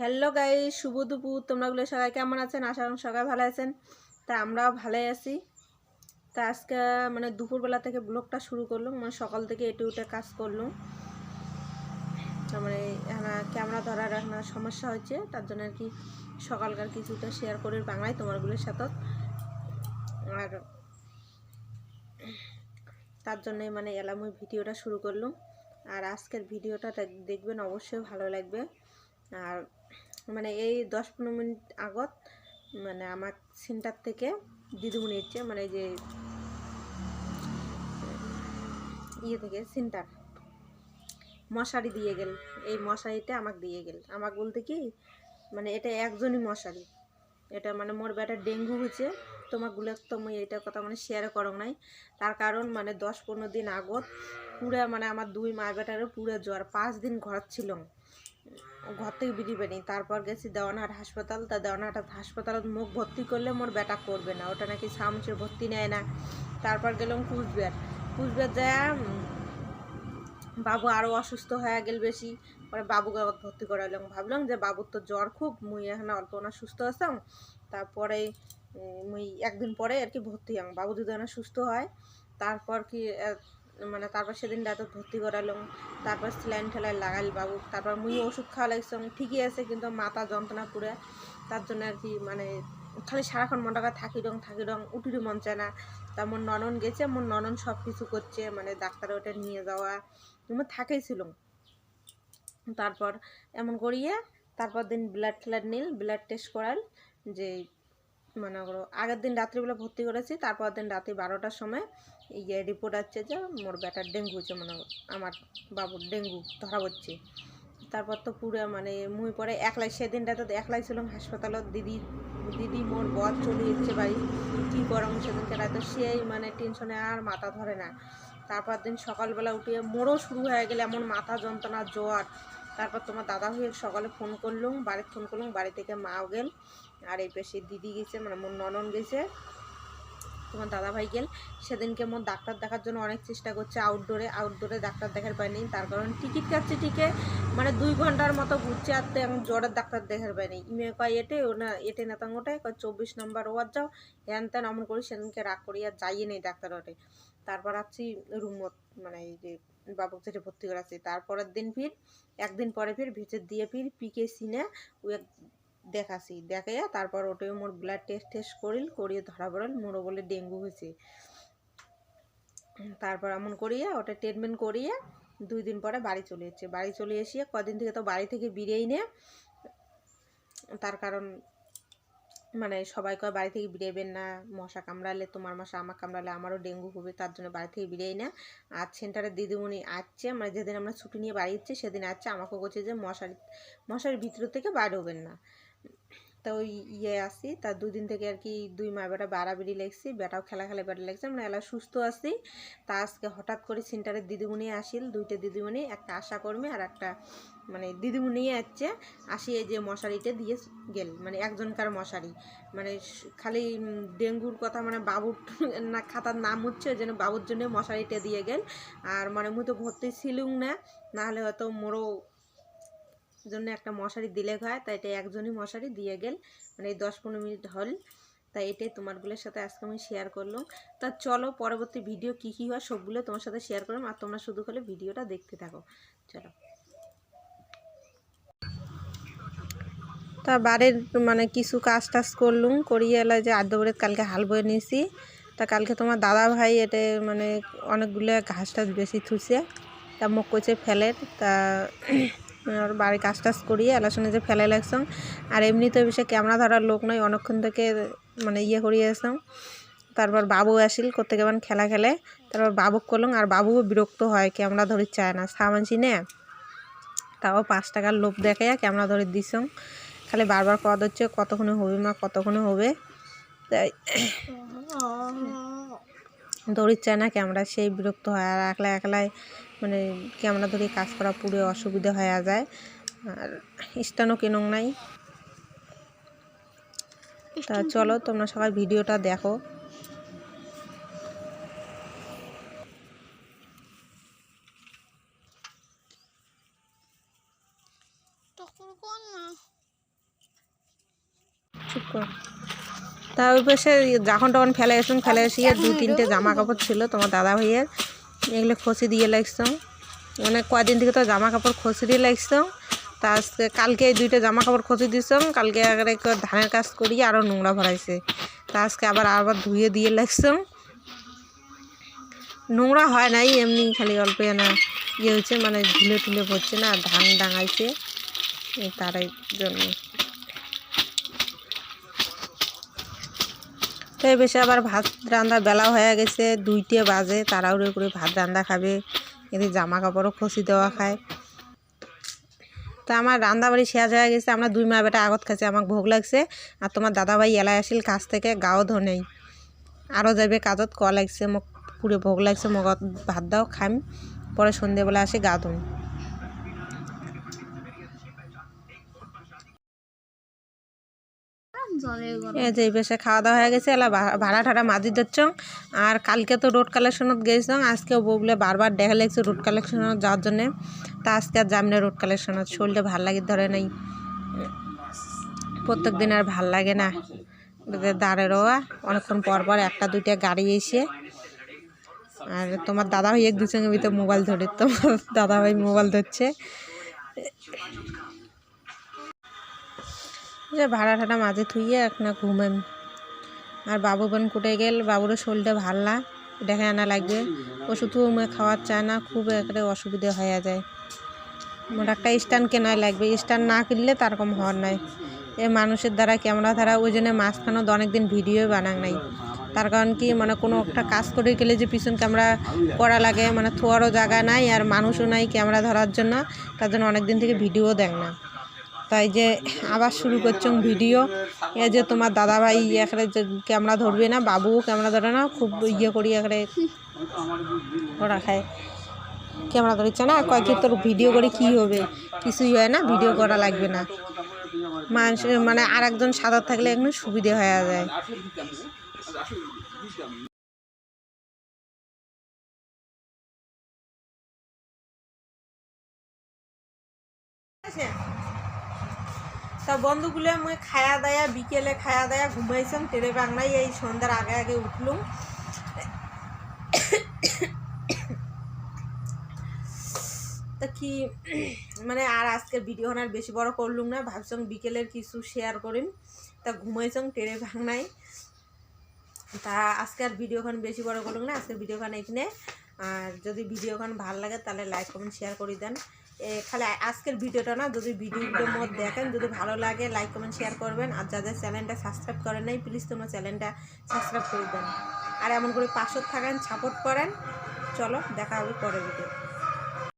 Hello guy শুভ দুপুর। তোমরাগুলো সবাই কেমন আছেন? আশা করি সবাই ভালো আছেন। তা আমরাও ভালোই আছি। তা আজকে মানে দুপুরবেলা থেকে ব্লগটা শুরু করলাম মানে সকাল থেকে এটে উঠে কাজ করলাম। মানে ক্যামেরা ধরার এখন সমস্যা হয়েছে, তার জন্য আর কি সকালকার কিছুটা শেয়ার করি বাংলায় তোমারগুলোর সাথে। আর তার জন্যে মানে এলাম ওই ভিডিওটা শুরু করলাম। আর আজকের ভিডিওটা দেখবেন অবশ্যই ভালো লাগবে। আর মানে এই দশ পনেরো মিনিট আগত মানে আমার সেন্টার থেকে দিদিমণি এসছে মানে যে ইয়ে থেকে সেন্টার, মশারি দিয়ে গেল। এই মশারিটা আমাকে দিয়ে গেল। আমাকে বলতে কি মানে এটা একজনই মশারি। এটা মানে মোর বেটা ডেঙ্গু হয়েছে তোমাকগুলো তো মুই এইটা কথা মানে শেয়ার করো নাই। তার কারণ মানে দশ পনেরো দিন আগত পুরা মানে আমার দুই মা বেটারও পুরো জ্বর। পাঁচ দিন ঘর ছিল। ঘর থেকে বেরিয়ে নি তারপর গেছি দেওয়ানহাট হাসপাতাল। তা দেওয়ানহাট হাসপাতালত মুখ ভর্তি করলে মোর বেটা করবে না। ওটা নাকি সামসের ভর্তি নেয় না। তারপর গেলাম কুচবিহার। কুচবিহার যায় বাবু আরও অসুস্থ হয়ে গেল বেশি। পরে বাবুকে ভর্তি করালাম। ভাবলাম যে বাবুর তো জ্বর খুব, মুই এখানে অল্প না সুস্থ আসাম তারপরে মুই একদিন পরে আর কি ভর্তি হলাম। বাবু যদি না সুস্থ হয়, তারপর কি মানে তারপর সেদিন রাতে ভর্তি করালাম তারপর স্যালাইন ঠেলাই লাগাইল বাবু, তারপর মুই ওষুধ খাওয়া লাগছিলাম ঠিকই আছে, কিন্তু মাথা যন্ত্রণা পুরে, তার জন্য আর কি মানে খালি সারাক্ষণ মনটাকে থাকি রং থাকি রং উঠুরি মন চায় না। তা মোর ননন গেছে, মোর ননন সব কিছু করছে মানে ডাক্তার ওটা নিয়ে যাওয়া তুমি থাকেই ছিল। তারপর এমন করিয়ে, তারপর দিন ব্লাড ফ্লাড নিল ব্লাড টেস্ট করাল, যে মনে করো, আগের দিন রাত্রিবেলা ভর্তি করেছি তারপর দিন রাতে বারোটার সময় ইয়ে রিপোর্ট আসছে যে মোর ব্যাটার ডেঙ্গু হচ্ছে মনে করো, আমার বাবুর ডেঙ্গু ধরা পড়ছে। তারপর তো পুরো মানে মুই পরে একলাই সেদিনটা তো একলাই ছিলাম হাসপাতালত দিদি দিদি মোর বর চলে যাচ্ছে বাড়ি, কী করম সেদিনকে রাতে, সেই মানে টেনশনে আর মাথা ধরে না। তারপর দিন সকালবেলা উঠে মোরও শুরু হয়ে গেলে এমন মাথা যন্ত্রণা, জ্বর তারপর তোমার দাদা হয়ে সকালে ফোন করলুম বাড়ি ফোন করলুম বাড়ি থেকে মাও গেল, আর এই পেশে দিদি গেছে মানে মোর ননন গেছে। তোমার দাদা ভাই গেল। সেদিনকে মোর ডাক্তার দেখার জন্য অনেক চেষ্টা করছে আউটডোরে আউটডোরে ডাক্তার দেখার পায়নি তার কারণ টিকিট কাটছে টিকে মানে দুই ঘণ্টার মতো ঘুরছে, আর তো এখন জ্বরের ডাক্তার দেখার পায়নি ইমে কয়, এটে, ও না, এটে না তাঙ্গোটায় কয়, চব্বিশ নম্বর ওয়ার যাও, হ্যান ত্যান এমন করি সেদিনকে রাগ করি আর যাইয়ে নেই ডাক্তার ওটে তারপর আছি রুমত মানে এই যে বাবুক যেটা ভর্তি করাচ্ছি। তারপরের দিন ফির, একদিন পরে ফির ভিতর দিয়ে ফির পিকে সিনে ওই দেখাছি দেখাইয়া তারপর ওটা মোর ব্লাড টেস্ট টেস্ট করিল, করিয়ে ধরা পড়ল মোরও বলে ডেঙ্গু হয়েছে। তারপর এমন করিয়ে ওটা ট্রিটমেন্ট করিয়ে দুই দিন পরে বাড়ি চলে এসেছে। বাড়ি চলে এসে কদিন থেকে তো বাড়ি থেকে বেরিয়েই নে। তার কারণ মানে সবাই কয়, বাড়ি থেকে বেরোবেন না, মশা কামড়ালে, তোমার মশা আমার কামড়ালে, আমারও ডেঙ্গু হবে, তার জন্য বাড়ি থেকে বেরিয়েই না। আর সেন্টারের দিদিমণি আসছে মানে যেদিন আমরা ছুটি নিয়ে বাড়ি যাচ্ছি, সেদিন আসছে আমাকে বলছে যে, মশার মশার ভিতর থেকে বাইরে হবেন না। তা ওই ইয়ে আসি তার দুদিন থেকে আর কি দুই মা বেটা বাড়াবাড়ি লেগছি, বেটাও খেলা খেলা বেটা লেগছে। মানে এলা সুস্থ আছি। তা আজকে হঠাৎ করে সেন্টারের দিদিমণি আসিল, দুইটা দিদিমণি, একটা আশা কর্মী আর একটা মানে দিদিমণি আসছে। আসি এই যে মশারিটা দিয়ে গেল মানে একজনকার মশারি। মানে খালি ডেঙ্গুর কথা মানে বাবুর না খাতার নাম হচ্ছে, ওই জন্য বাবুর জন্য মশারিটা দিয়ে গেল। আর মানে মুই তো ভর্তি ছিলুম না, নাহলে হয়তো মোরও জন্য একটা মশারি দিলে হয় তাই এটা একজনই মশারি দিয়ে গেল মানে এই দশ পনেরো মিনিট হল তাই এটাই তোমারগুলোর সাথে আজকে আমি শেয়ার করলাম। তা চলো পরবর্তী ভিডিও কী কী হয় সবগুলো তোমার সাথে শেয়ার করলাম, আর তোমরা শুধু খালি ভিডিওটা দেখতে থাকো। চলো। তা বাড়ির মানে কিছু কাজ টাজ করলুম, করিয়ে এলা যে আদ্যবরের কালকে হাল বয়ে নিয়েছি, তা কালকে তোমার দাদা ভাই এটা মানে অনেকগুলো ঘাস টাস বেশি থুছে তা মুখ করছে ফেলের, তা আর বাড়ির কাজ টাজ করিয়ে এলার সঙ্গে যে ফেলে লাগছাম আর এমনিতে বেশি ক্যামেরা ধরার লোক নয় অনেকক্ষণ থেকে মানে ইয়ে করিয়ে আসলাম। তারপর বাবু আসিল করতে কেমন খেলা খেলে। তারপর বাবু করলাম, আর বাবুও বিরক্ত হয়, ক্যামেরা ধরে চায় না। সামানছি নে তাও পাঁচ টাকার লোভ দেখে ক্যামেরা ধরে দিছাম খালি বারবার কদ হচ্ছে কতক্ষণে হবে মা, কতক্ষণে হবে? তাই দৌড়ির চায় না ক্যামেরা, সেই বিরক্ত হয়। আর একলা একলাই মানে ক্যামেরা ধরে কাজ করা পুরো অসুবিধা হয়ে যায়। আর স্টানও কেনং নাই। তা চলো তোমরা সবাই ভিডিওটা দেখো। চুপ কর। তা ওই পাশে যখন তখন ফেলে এসুন ফেলে এসে দু তিনটে জামা কাপড় ছিল তোমার দাদা ভাইয়ের এগুলো খসি দিয়ে লাগছো। মানে কদিন থেকে তো জামা কাপড় খসি দিয়ে লাগছো। তা আজকে, কালকে এই দুইটা জামা কাপড় খসি দিছম কালকে আগে ধানের কাজ করি আরও নোংরা ভরাইছে। তা আজকে আবার আবার ধুয়ে দিয়ে লাগছো। নোংরা হয় নাই, এমনি খালি অল্প না ইয়ে হচ্ছে মানে ধুলে টুলে পড়ছে না, ধান ডাঙাইছে। তারাই জন্য। তো বেশি আবার ভাত রান্না বেলা হয়ে গেছে, দুইটে বাজে, তাড়াহুড়ো করে ভাত রান্না খাবে। এদের জামা কাপড়ও খসি দেওয়া খায়। তা আমার রান্না বাড়ি শেষ হয়ে গেছে, আমরা দুই মা বেটা আগত খাইছে আমার ভোগ লাগছে। আর তোমার দাদাভাই এলাই আসিল কাছ থেকে, গাও ধো নেই আরও যাবে কাজত ক লাগছে, মোক পুরো ভোগ লাগছে মগত ভাত দাও খাম পরে সন্ধেবেলা আসে গা ধুম। যে এই বেশে খাওয়া দাওয়া হয়ে গেছে, এলা ভাড়া ঠাড়া মাঝি দিচ্ছ আর কালকে তো রোড কালেকশনত গেছিলাম আজকে বউগুলো বারবার দেখা লাগছে রোড কালেকশনত যাওয়ার জন্যে। তা আজকে আর যাম না রোড কালেকশনত শরীরটা ভালো লাগে ধরে নাই। প্রত্যেক দিন আর ভালো লাগে না। দাঁড়ে রোয়া অনেকক্ষণ পর পর একটা দুইটা গাড়ি এসে। আর তোমার দাদা ভাই এক দুসঙ্গে ভিতরে মোবাইল ধরে, তোমার দাদা ভাই মোবাইল ধরছে। যে ভাড়া ঠাড়া মাঝে থুইয়ে এক না ঘুমাম। আর বাবু বোন কুটে গেল, বাবুরও শরীরটা ভালো না দেখে আনা লাগবে ওষুধ খাওয়ার চায় না, খুব একটা অসুবিধা হয়ে যায়। মোটা একটা স্ট্যান্ড কেনাই লাগবে, স্ট্যান্ড না কিনলে তার কম হওয়ার নাই। এ মানুষের দ্বারা ক্যামেরা ধারা, ওই জন্য মাঝখানে অনেক দিন ভিডিও বানান নাই। তার কারণ কি মানে কোনো একটা কাজ করে গেলে যে পিছন ক্যামেরা করা লাগে মানে থোয়ারও জায়গা নাই, আর মানুষও নাই ক্যামেরা ধরার জন্য, তার জন্য অনেক দিন থেকে ভিডিও দেখ না। তাই যে আবার শুরু করছং ভিডিও। এ যে তোমার দাদাভাই এখানে ক্যামেরা ধরবে না, বাবুও ক্যামেরা ধরে না, খুব ইয়ে করি এখানে ওরা খায়। ক্যামেরা ধরেছে না, কয় কি তোর ভিডিও করে কি হবে? কিছুই হয় না, ভিডিও করা লাগবে না। মানুষ মানে আর একজন সাঁতার থাকলে একটু সুবিধে হয়ে যায়। তা বন্ধুগুলো মুই খায়া দায়া, বিকেলে খায়া দায়া ঘুমাইছিলাম টেরে বাংলায় এই সন্ধ্যার আগে আগে উঠলুম। তা কি মানে আর আজকের ভিডিও আর বেশি বড় করলুম না, ভাবছিলাম বিকেলের কিছু শেয়ার করিম। তা ঘুমাইছিলাম টেরে ভাঙনাই তা আজকে আর ভিডিওখান বেশি বড় করলুম না, আজকের ভিডিওখান এখানে আর যদি ভিডিও ভিডিওখান ভালো লাগে, তাহলে লাইক কমেন্ট শেয়ার করে দেন। খালি আজকের ভিডিওটা না, যদি ভিডিওর মধ্যে দেখেন, যদি ভালো লাগে লাইক কমেন্ট শেয়ার করবেন। আর যাদের চ্যানেলটা সাবস্ক্রাইব করেন নাই প্লিজ তোমরা চ্যানেলটা সাবস্ক্রাইব করে দেন। আর এমন করে পাশে থাকেন সাপোর্ট করেন। চলো, দেখা হবে পরের ভিডিও